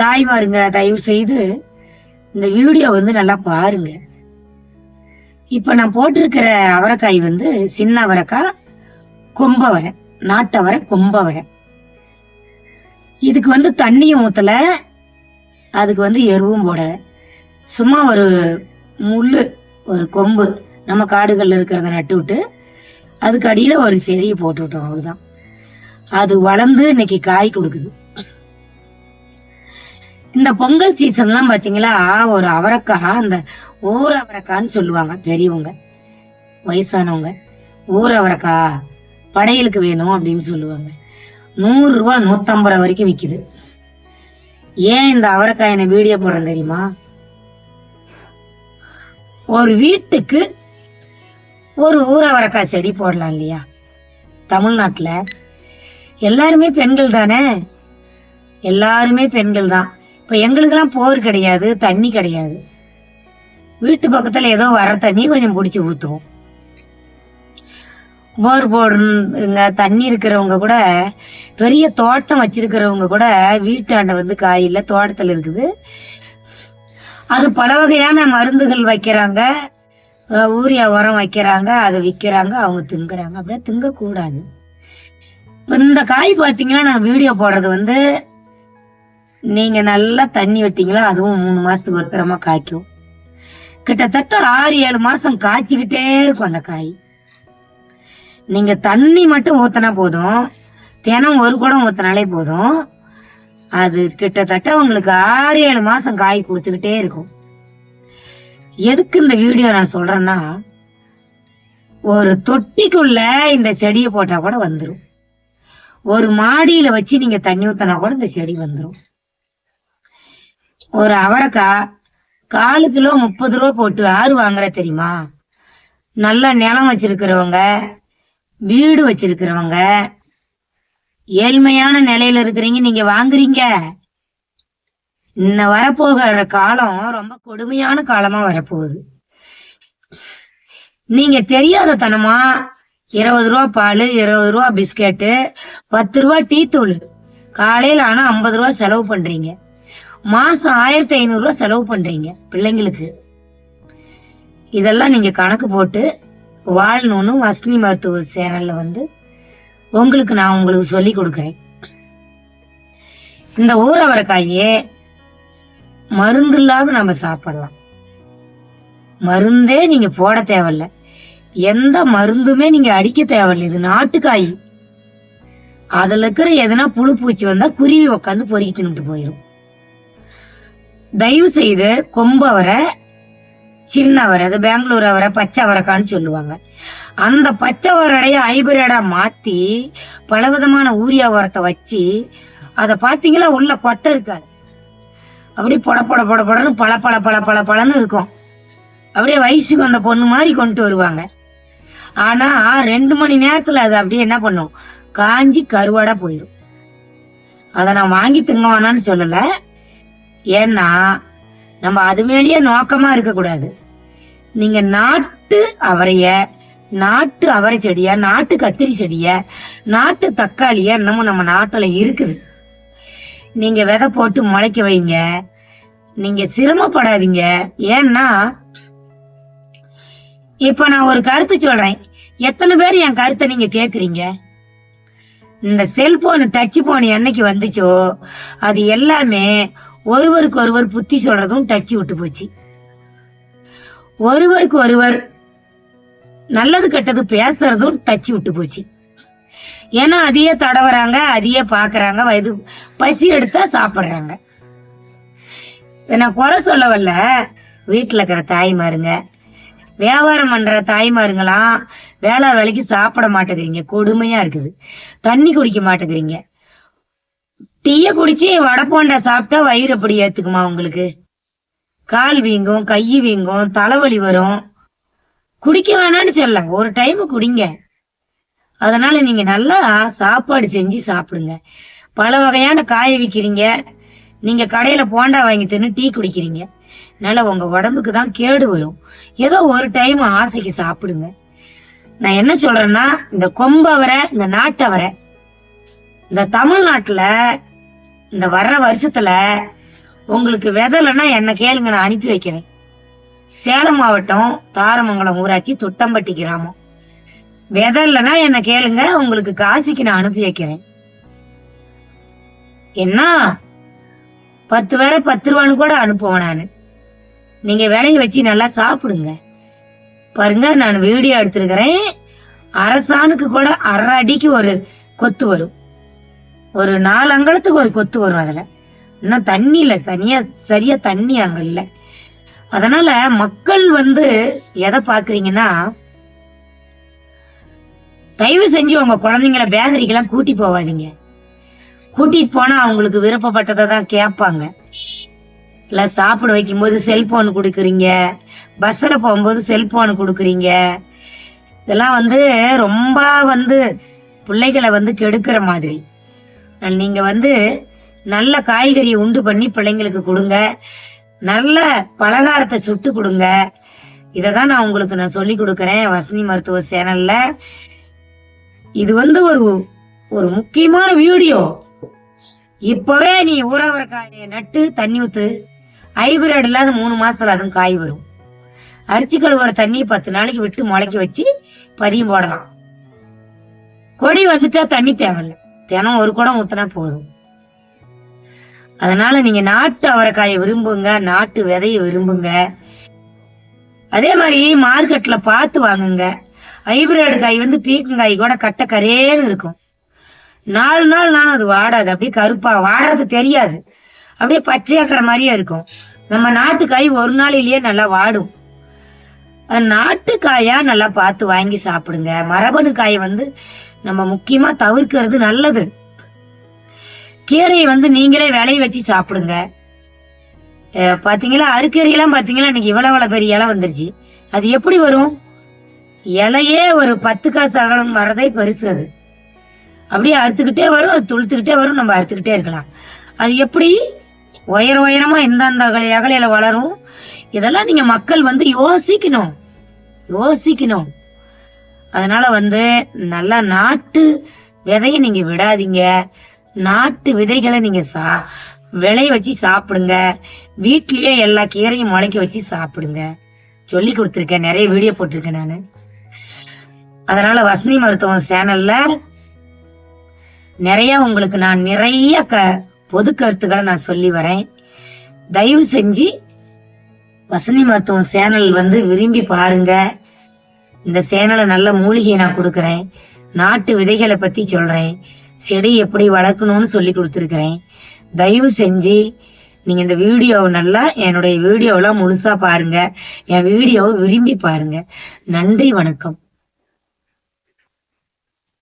தாய்மாருங்க தயவு செய்து இந்த வீடியோ வந்து நல்லா பாருங்க. இப்ப நான் போட்டிருக்கிற அவரைக்காய் வந்து சின்ன அவரைக்காய் கொம்பவரை நாட்டவரை கொம்பவரை இதுக்கு வந்து தண்ணியும் ஊத்தல அதுக்கு வந்து எருவும் போடல. சும்மா ஒரு முள் ஒரு கொம்பு நம்ம காடுகள்ல இருக்கிறத நட்டு விட்டு அதுக்கு அடியில ஒரு செடியை போட்டு விட்டோம் அவ்வளவுதான். அது வளர்ந்து இன்னைக்கு காய் கொடுக்குது. இந்த பொங்கல் சீசன்லாம் பாத்தீங்களா ஒரு அவரைக்காய் அந்த ஊர் அவரைக்கான்னு சொல்லுவாங்க பெரியவங்க வயசானவங்க. ஊர் அவரக்கா படையலுக்கு வேணும் அப்படின்னு சொல்லுவாங்க. நூறு ரூபா நூத்தம்பது ரூபா வரைக்கும் விக்குது. ஏன் இந்த அவரைக்காய் என்ன வீடியோ போடுறேன் தெரியுமா? ஒரு வீட்டுக்கு ஒரு ஊர் அவரைக்காய் செடி போடலாம் இல்லையா? தமிழ்நாட்டில். எல்லாருமே பெண்கள் தானே? எல்லாருமே பெண்கள் தான். இப்போ எங்களுக்கெல்லாம் போர் கிடையாது தண்ணி கிடையாது. வீட்டு பக்கத்தில் ஏதோ வர தண்ணி கொஞ்சம் பிடிச்சி ஊற்றுவோம் போர் போடுங்க தண்ணி இருக்கிறவங்க கூட பெரிய தோட்டம் வச்சிருக்கிறவங்க கூட வீட்டாண்ட வந்து காய் இல்லை தோட்டத்தில் இருக்குது. அது பல வகையான மருந்துகள் வைக்கிறாங்க. ஊரியா உரம் வைக்கிறாங்க அதை விற்கிறாங்க அவங்க திங்குறாங்க. அப்படியே திங்கக்கூடாது. இப்போ இந்த காய் பார்த்தீங்கன்னா நான் வீடியோ போடுறது வந்து நீங்க நல்லா தண்ணி விட்டீங்களா? அதுவும் மூணு மாசத்துக்கு ஒரு தரமா காய்க்கும். கிட்டத்தட்ட ஆறு ஏழு மாசம் காய்ச்சிக்கிட்டே இருக்கும் அந்த காய். நீங்க தண்ணி மட்டும் ஊத்தினா போதும். தினம் ஒரு குடம் ஊத்தினாலே போதும். அது கிட்டத்தட்ட உங்களுக்கு ஆறு ஏழு மாசம் காய் கொடுத்துக்கிட்டே இருக்கும். எதுக்கு இந்த வீடியோ நான் சொல்றேன்னா ஒரு தொட்டிக்குள்ள இந்த செடியை போட்டா கூட வந்துடும் ஒரு மாடியில வச்சு நீங்க தண்ணி ஊத்தினா கூட இந்த செடி வந்துடும் ஒரு அவரைக்காய் காலு கிலோ முப்பது ரூபா போட்டு ஆறு வாங்குற தெரியுமா? நல்ல நிலம் வச்சிருக்கிறவங்க வீடு வச்சிருக்கிறவங்க ஏழ்மையான நிலையில இருக்கிறீங்க நீங்க வாங்குறீங்க. இன்ன வரப்போகிற காலம் ரொம்ப கொடுமையான காலமா வரப்போகுது. நீங்க தெரியாத தனமா இருபது ரூபா பால் இருபது ரூபா பிஸ்கெட்டு பத்து ரூபா டீ தூள் காலையில் ஆனால் ஐம்பது ரூபா செலவு பண்ணுறீங்க மாசம் ஆயிரத்தி ஐநூறுரூவா செலவு பண்றீங்க பிள்ளைங்களுக்கு. இதெல்லாம் நீங்க கணக்கு போட்டு வாழணும்னு வசனி மருத்துவ சேனல்ல வந்து உங்களுக்கு நான் உங்களுக்கு சொல்லி கொடுக்குறேன். இந்த ஊரவரைக்காயே மருந்து இல்லாத நம்ம சாப்பிடலாம். மருந்தே நீங்க போட தேவையில்ல. எந்த மருந்துமே நீங்க அடிக்க தேவையில்ல. இது நாட்டுக்காய். அதுல இருக்கிற எதனா புழு பூச்சி வந்தா குருவி உட்காந்து பொறுக்கி தின்னுட்டு போயிடும் தயவு செய்து கொம்பு அவரை சின்னவரை அது பெங்களூர் அவரை பச்சை அவரைக்கான்னு சொல்லுவாங்க. அந்த பச்சை அவரைடைய ஹைபிரிடா மாத்தி பலவிதமான ஊரியா உரத்தை வச்சு அதை பார்த்தீங்களா? உள்ள கொட்டை இருக்காது. அப்படியே பொட பொட பொட பொடன்னு பல பல பல பல பழன்னு இருக்கும். அப்படியே வயசுக்கு அந்த பொண்ணு மாதிரி கொண்டு வருவாங்க. ஆனா ரெண்டு மணி நேரத்துல அது அப்படியே என்ன பண்ணும்? காஞ்சி கருவாடா போயிடும் அதை நான் வாங்கி திங்க வேணாம்னு சொல்லலை. ஏன்னா நம்ம அது மேலேயே நோக்கமா இருக்கக்கூடாது. நீங்க நாட்டு அவரைய நாட்டு அவரை செடிய நாட்டு கத்திரி செடிய நாட்டு தக்காளிய இன்னமும் நம்ம நாட்டுல இருக்குது. நீங்க விதை போட்டு முளைக்க வைங்க. நீங்க சிரமப்படாதீங்க. ஏன்னா இப்ப நான் ஒரு கருத்து சொல்றேன். எத்தனை பேர் என் கருத்தை நீங்க கேக்குறீங்க? இந்த செல்போன் டச் போன் என்னைக்கு வந்துச்சோ அது எல்லாமே ஒருவருக்கு ஒருவர் புத்தி சொல்றதும் டச்சு விட்டு போச்சு. ஒருவருக்கு ஒருவர் நல்லது கெட்டது பேசுறதும் டச்சு விட்டு போச்சு. ஏன்னா அதையே தடவுறாங்க அதையே பாக்குறாங்க வயது பசி எடுத்தா சாப்பிடுறாங்க. நான் குறை சொல்ல வரல வீட்டில் இருக்கிற தாய்மாருங்க. வியாபாரம் பண்ற தாய்மாருங்களாம் வேலை வேலைக்கு சாப்பிட மாட்டேங்கிறீங்க. கொடுமையா இருக்குது. தண்ணி குடிக்க மாட்டேங்கிறீங்க. டீய குடிச்சு வடை போண்டா சாப்பிட்டா வயிறு எப்படி ஏத்துக்குமா உங்களுக்கு? கால் வீங்கும் கை வீங்கும் தலைவலி வரும். குடிக்க வேணாம்னு சொல்ல. ஒரு டைம் குடிங்க. அதனால நீங்க நல்லா சாப்பாடு செஞ்சு சாப்பிடுங்க. பல வகையான காய விற்கிறீங்க நீங்க கடையில போண்டா வாங்கி தின்னு டீ குடிக்கிறீங்க. அதனால உங்க உடம்புக்கு தான் கேடு வரும். ஏதோ ஒரு டைம் ஆசைக்கு சாப்பிடுங்க. நான் என்ன சொல்றேன்னா இந்த கொம்பவரை இந்த நாட்டவரை இந்த தமிழ்நாட்டுல இந்த வர்ற வருஷத்துல உங்களுக்கு விதலைன்னா என்ன கேளுங்க நான் அனுப்பி வைக்கிறேன். சேலம் மாவட்டம் தாரமங்கலம் ஊராட்சி துட்டம்பட்டி கிராமம். விதலைன்னா இல்லைன்னா என்ன கேளுங்க உங்களுக்கு காசிக்கு நான் அனுப்பி வைக்கிறேன். என்ன பத்து பேரை பத்து ரூபான்னு கூட அனுப்புவேன் நான். நீங்க விலைய வச்சு நல்லா சாப்பிடுங்க. பாருங்க நான் வீடியோ எடுத்திருக்கிறேன். அரசாணுக்கு கூட அரை அடிக்கு ஒரு கொத்து வரும். ஒரு நாலு அங்கலத்துக்கு ஒரு கொத்து வரும் அதுல. இன்னும் தண்ணி இல்லை சரியா சரியா தண்ணி அங்க இல்லை. அதனால மக்கள் வந்து எதை பாக்குறீங்கன்னா தயவு செஞ்சு உங்க குழந்தைங்கள பேக்கரிக்கெல்லாம் கூட்டி போவாதீங்க. கூட்டிட்டு போனா அவங்களுக்கு விருப்பப்பட்டதை தான் கேட்பாங்க. இல்ல சாப்பிட வைக்கும்போது செல்போன் கொடுக்குறீங்க பஸ்ஸில் போகும்போது செல்போன் கொடுக்குறீங்க. இதெல்லாம் வந்து ரொம்ப வந்து பிள்ளைகளை வந்து கெடுக்கிற மாதிரி. நீங்க வந்து நல்ல காய்கறியை உண்டு பண்ணி பிள்ளைங்களுக்கு கொடுங்க. நல்ல பலகாரத்தை சுட்டு கொடுங்க. இதை தான் நான் உங்களுக்கு நான் சொல்லி கொடுக்குறேன் வசனி மருத்துவ சேனல்ல. இது வந்து ஒரு ஒரு முக்கியமான வீடியோ. இப்பவே நீ ஊறவரக்காயை நட்டு தண்ணி ஊத்து. ஹைபிரிட் இல்லாத மூணு மாசத்துல அதுவும் காய் வரும். அரிசி கழுவுற தண்ணி பத்து நாளைக்கு விட்டு முளைக்க வச்சு பதியம் போடலாம். கொடி வந்துட்டா தண்ணி தேவையில்லை. தினம் ஒரு குடம் ஊத்துனா போதும். அதனால நீங்க நாட்டு அவரைக்காயை விரும்புங்க நாட்டு விதையை விரும்புங்க. அதே மாதிரி மார்க்கெட்ல பார்த்து வாங்குங்க. ஹைபிரிட் காய் வந்து பீக்கங்காய் கூட கட்ட கரேன்னு இருக்கும். நாலு நாள் நானும் அது வாடாது. அப்படியே கருப்பா வாடுறது தெரியாது. அப்படியே பச்சையாக்கிற மாதிரியே இருக்கும். நம்ம நாட்டு காய் ஒரு நாளிலேயே நல்லா வாடும். நாட்டுக்காயா நல்லா பார்த்து வாங்கி சாப்பிடுங்க. மரபணு காயை வந்து நம்ம முக்கியமா தவிர்க்கிறது நல்லது. கீரையை வந்து நீங்களே விளைய வச்சு சாப்பிடுங்க. அஹ் பாத்தீங்களா? அருக்கீரையெல்லாம் பாத்தீங்களா? இன்னைக்கு இவ்வளவு பெரிய இலை வந்துருச்சு. அது எப்படி வரும்? இலையே ஒரு பத்து காசு அகலம் வரதே பெருசு அது. அப்படியே அறுத்துக்கிட்டே வரும் அது துளுத்துக்கிட்டே வரும் நம்ம அறுத்துக்கிட்டே இருக்கலாம். அது எப்படி? உயர உயரமா எந்தெந்த அகலை அகலையில வளரும். இதெல்லாம் நீங்க மக்கள் வந்து யோசிக்கணும். யோசிக்கணும். அதனால வந்து நல்லா நாட்டு விதைய நீங்க விடாதீங்க. நாட்டு விதைகளை நீங்க சா விளைய வச்சு சாப்பிடுங்க. வீட்லயே எல்லா கீரையும் முளைக்க வச்சு சாப்பிடுங்க. சொல்லி கொடுத்துருக்கேன். நிறைய வீடியோ போட்டிருக்கேன் நான். அதனால வசனி மருத்துவம் சேனல்ல நிறைய உங்களுக்கு நான் நிறைய க பொது கருத்துக்களை நான் சொல்லி வரேன். தயவு செஞ்சு வசந்தி மருத்துவம் சேனல் வந்து விரும்பி பாருங்க. இந்த சேனலை நல்ல மூலிகையை நான் கொடுக்குறேன். நாட்டு விதைகளை பத்தி சொல்றேன். செடி எப்படி வளர்க்கணும்னு சொல்லி கொடுத்துருக்குறேன். தயவு செஞ்சு நீங்க இந்த வீடியோவை நல்லா என்னுடைய வீடியோவெல்லாம் முழுசா பாருங்க. என் வீடியோவை விரும்பி பாருங்க. நன்றி வணக்கம்.